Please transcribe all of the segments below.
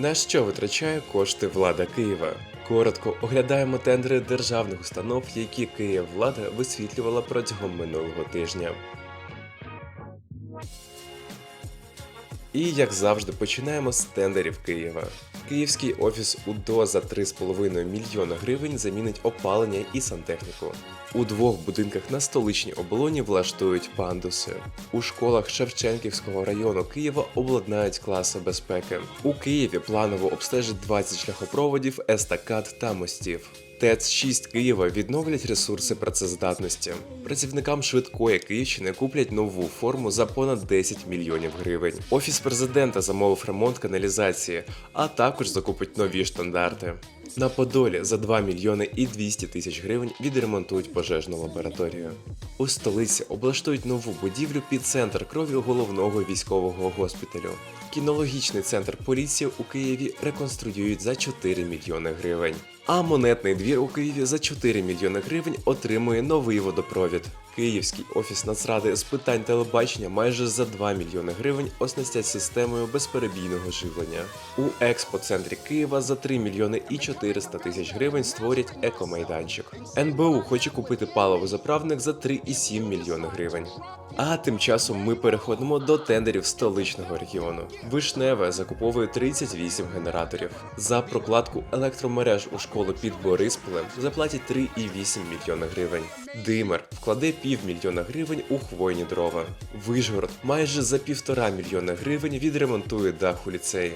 На що витрачає кошти влада Києва? Коротко оглядаємо тендери державних установ, які Київвлада висвітлювала протягом минулого тижня. І як завжди, починаємо з тендерів Києва. Київський офіс УДО за 3,5 мільйона гривень замінить опалення і сантехніку. У двох будинках на столичній оболоні влаштують пандуси. У школах Шевченківського району Києва обладнають класи безпеки. У Києві планово обстежать 20 шляхопроводів, естакад та мостів. ТЕЦ 6 Києва відновлять ресурси працездатності. Працівникам швидкої Київщини куплять нову форму за понад 10 мільйонів гривень. Офіс президента замовив ремонт каналізації, а також закупить нові штандарти. На Подолі за 2 мільйони і 200 тисяч гривень відремонтують пожежну лабораторію. У столиці облаштують нову будівлю під центр крові головного військового госпіталю. Кінологічний центр поліції у Києві реконструюють за 4 мільйони гривень. А монетний двір у Києві за 4 мільйони гривень отримує новий водопровід. Київський офіс Нацради з питань телебачення майже за 2 мільйони гривень оснастять системою безперебійного живлення. У експоцентрі Києва за 3 мільйони і 400 тисяч гривень створять екомайданчик. НБУ хоче купити паливозаправник за 3,7 мільйони гривень. А тим часом ми переходимо до тендерів столичного регіону. Вишневе закуповує 38 генераторів. За прокладку електромереж у школу під Борисполем заплатять 3,8 мільйона гривень. Димер вкладе півмільйона гривень у хвойні дрова. Вижгород майже за півтора мільйона гривень відремонтує дах у ліцеї.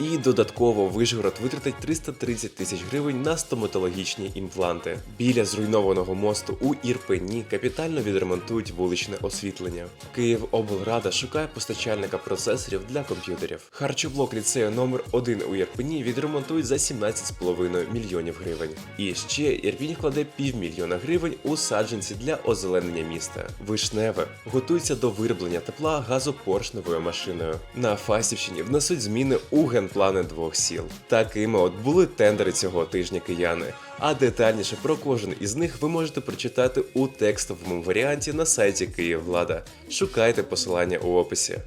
І додатково Вишгород витратить 330 тисяч гривень на стоматологічні імпланти. Біля зруйнованого мосту у Ірпені капітально відремонтують вуличне освітлення. Київоблрада шукає постачальника процесорів для комп'ютерів. Харчоблок ліцею номер 1 у Ірпені відремонтують за 17,5 мільйонів гривень. І ще Ірпінь вкладе півмільйона гривень у саджанці для озеленення міста. Вишневе готується до вироблення тепла газопоршневою машиною. На Фастівщині внесуть зміни у генплани двох сіл. Такими от були тендери цього тижня кияни. А детальніше про кожен із них ви можете прочитати у текстовому варіанті на сайті Київвлада. Шукайте посилання у описі.